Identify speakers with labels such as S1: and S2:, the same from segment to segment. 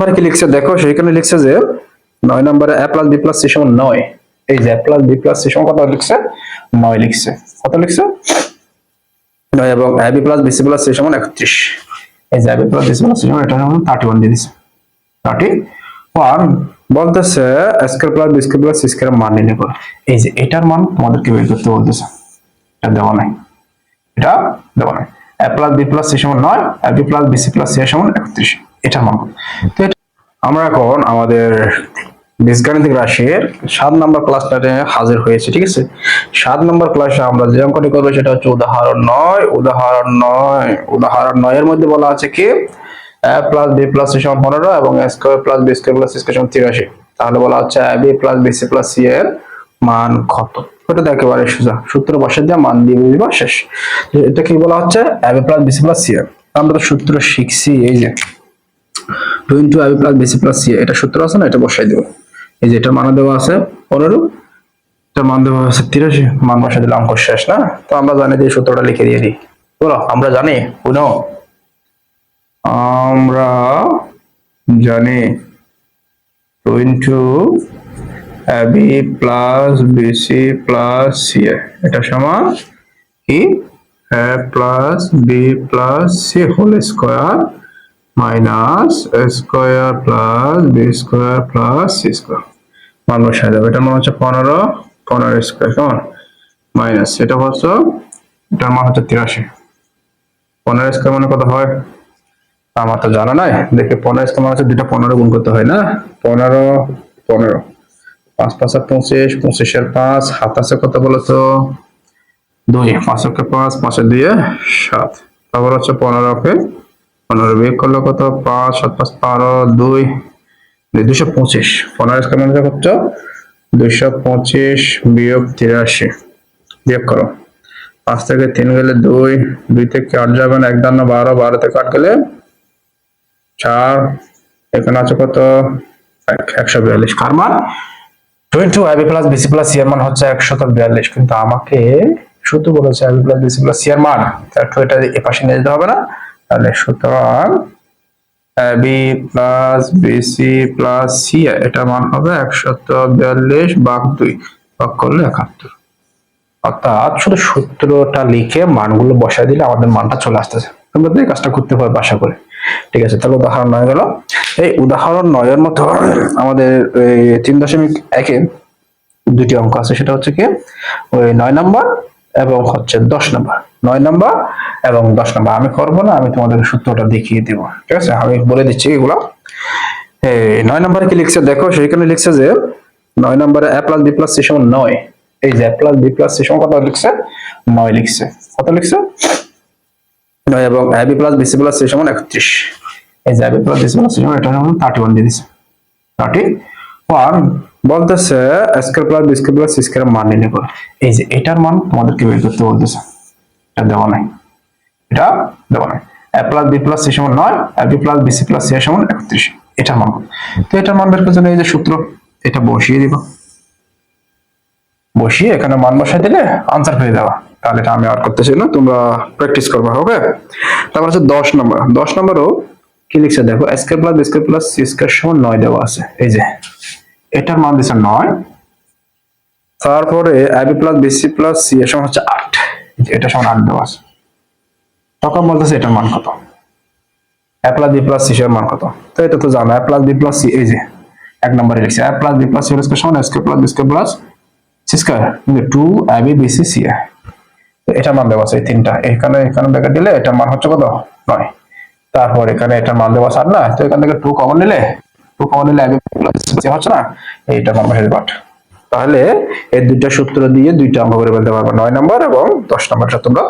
S1: এবার কি লিখছে? দেখো, সেখানে লিখছে যে নয় নম্বরে A plus B plus C সমান নয়। এই যে A plus B plus C সমান কত লিখছে? নয় লিখছে। কত লিখছে? নয় এবং A B plus B C plus C সমান একত্রিশ। এই যে A B plus B C plus C সমান, এটা সমান থার্টি ওয়ান দিয়ে দিছে। থার্টি ওয়ান বলতেছে square plus B square plus C square মান নির্ণয় করো। এই যে এটার মান তোমাদেরকে বের করতে বলতেছে? এটা দেওয়া নাই। এটা দেওয়া নাই। A plus B plus C সমান নয় A B plus B C plus C সমান একত্রিশ। এটার মান? তো এটা- আমরা এখন আমাদের বীজগাণিতিক রাশির সাত নম্বর ক্লাসটাতে হাজির হয়েছে, ঠিক আছে? সাত নম্বর ক্লাসে আমরা যে অঙ্কটি করব, সেটা হচ্ছে উদাহরণ নয়। উদাহরণ নয় উদাহরণ নয়ের মধ্যে বলা আছে কি? এ প্লাস বি প্লাস পনেরো এবং A square plus B square plus C square সমান তিরাশি। তাহলে বলা হচ্ছে A B plus B C plus C এর মান কত? ওটা তো একেবারে সোজা। সূত্র বসে দিয়ে মান দিয়ে বুঝবা, শেষ। এটা কি বলা হচ্ছে? A B plus B C plus C এর। আমরা তো সূত্র শিখছি, এই যে। Two into AB plus BC plus C এটা সূত্র আছে না? এটা বসাই দেবো। এই যে এটার মান দেওয়া আছে পনেরো এটার মান দেওয়া আছে তিরাশি, মান বসাই দিলে অঙ্ক শেষ, না? তো আমরা জানি যে সূত্রটা লিখে দিয়ে দিই। বলো, আমরা জানি? শুনো আমরা জানি two into B plus BC plus C এটা সমান কি? Plus B plus C whole square minus square plus B square plus C square. মান বসায় যাবে এটার মান হচ্ছে পনেরো পনেরো স্কোয়ার, কেমন? মাইনাস। এটা হচ্ছে, এটার মান হচ্ছে তিরাশি। পনেরো স্কোয়ার মানে কত হয়? আমার তো জানা নাই। দেখে, পনেরো স্কোয়ার মানে হচ্ছে দুটা পনেরো গুণ করতে হয় না? পনেরো পনেরো। পাঁচ পাঁচ আর পঁচিশ পঁচিশের পাঁচ হাত আছে কত বলতো? দুই। পাঁচ পাঁচে দিয়ে সাত। তারপর হচ্ছে পনেরোকে পনেরো বিয়োগ করলে কত? পাঁচ, সাত, পাঁচ, বারো, দুই দুশো পঁচিশ। পনেরো স্কোয়ার মানে কত? দুইশো পঁচিশ বিয়োগ তিরাশি। বিয়োগ করো। পাঁচ থেকে তিন গেলে দুই দুই থেকে আট যাবে না, এক দান্ন বারো বারো থেকে আট গেলে চার এখানে আছে কত? এক- একশো বিয়াল্লিশ। কার মান? Twenty IB plus BC plus সিয়ার মান হচ্ছে একশত বিয়াল্লিশ। কিন্তু আমাকে শুধু বলেছে আইবি প্লাস বিসি প্লাস সিয়ার মান। একটু এটা এ পাশে নিয়ে যেতে হবে না। তাহলে সুতরাং B plus BC plus C এটা মান হবে একশত বিয়াল্লিশ বাঘ দুই ভাগ করলে একাত্তর। অর্থাৎ শুধু সূত্রটা লিখে মানগুলো বসায় দিলে আমাদের মানটা চলে আসতেছে। তোমরা এই কাজটা করতে পারবে আশা করে। ঠিক আছে, তাহলে উদাহরণ নয় গেল। এই উদাহরণ নয়ের মতো আমাদের এই তিন দশমিক একে দুটি অঙ্ক আছে, সেটা হচ্ছে কি? ওই নয় নাম্বার এবং হচ্ছে দশ নাম্বার। নয় নাম্বার এবং দশ নম্বর, আমি করব না, আমি তোমাদের সূত্রটা দেখিয়ে দিব। ঠিক আছে? আমি বলে দিচ্ছি এগুলো। নয় নাম্বারে কি লিখছে? দেখো সেখানে লিখছে যে নয় নাম্বারে A plus B plus C নয়। এই যে A plus B plus C কত লিখছে? নয় লিখছে। কত লিখছে? নয় এবং A B plus BC plus C একত্রিশ। এই যে A B plus BC plus C এটা সমান থার্টি ওয়ান দিয়ে দিছে। থার্টি ওয়ান বলতেছে square plus B square plus C square মান নির্ণয় করো। এই যে এটার মান তোমাদেরকে বের করতে বলতেছে। এটা দেওয়া নাই। এটা দেওয়া নাই A plus B plus C সমান নয় A B plus BC plus C সমান একত্রিশ। এটার মান। তো এটার মান বের করার জন্য এই যে সূত্র, এটা বসিয়ে দিব। বসিয়ে এখানে মান বসাই দিলে আনসার পেয়ে যাওয়া তাহলে এটা আমি আর করতেছি না, তোমরা প্র্যাকটিস করবা ওকে তারপর হচ্ছে দশ নম্বর দশ নম্বরও কি লিখছে? দেখো square plus B square plus C square সমান নয় দেওয়া আছে। এই যে, এটার মান দিচ্ছে নয়। তারপরে AB plus BC plus C এর সমান হচ্ছে আট। এটা সমান আট দেওয়া আছে। তখন বলতেছে এটার মান কত? A plus B plus C এর মান কত? তো এটা তো জানো A plus B plus C এই যে, এক নম্বরে লিখছে A plus B plus C square সমান square plus B square plus C square two AB BC C তো এটা মান দেওয়া আছে এই তিনটা। এখানে এখানে ব্র্যাকেট দিলে এটার মান হচ্ছে কত? নয়। তারপর এখানে এটার মান দেওয়া আছে না, তো এখান থেকে টু কমন নিলে টু কমন নিলে এবি প্লাস সি হচ্ছে না? এইটা মান বসে বাট তাহলে এই দুইটা সূত্র দিয়ে দুইটা অঙ্ক করে বলতে পারব, নয় নম্বর এবং দশ নম্বরটা তোমরা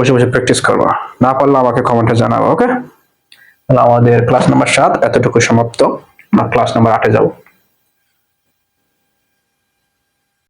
S1: বসে বসে প্র্যাকটিস করবা। না পারলে আমাকে কমেন্টে জানাব ওকে তাহলে আমাদের ক্লাস নাম্বার সাত এতটুকু সমাপ্ত। আমরা ক্লাস নাম্বার আটে যাব।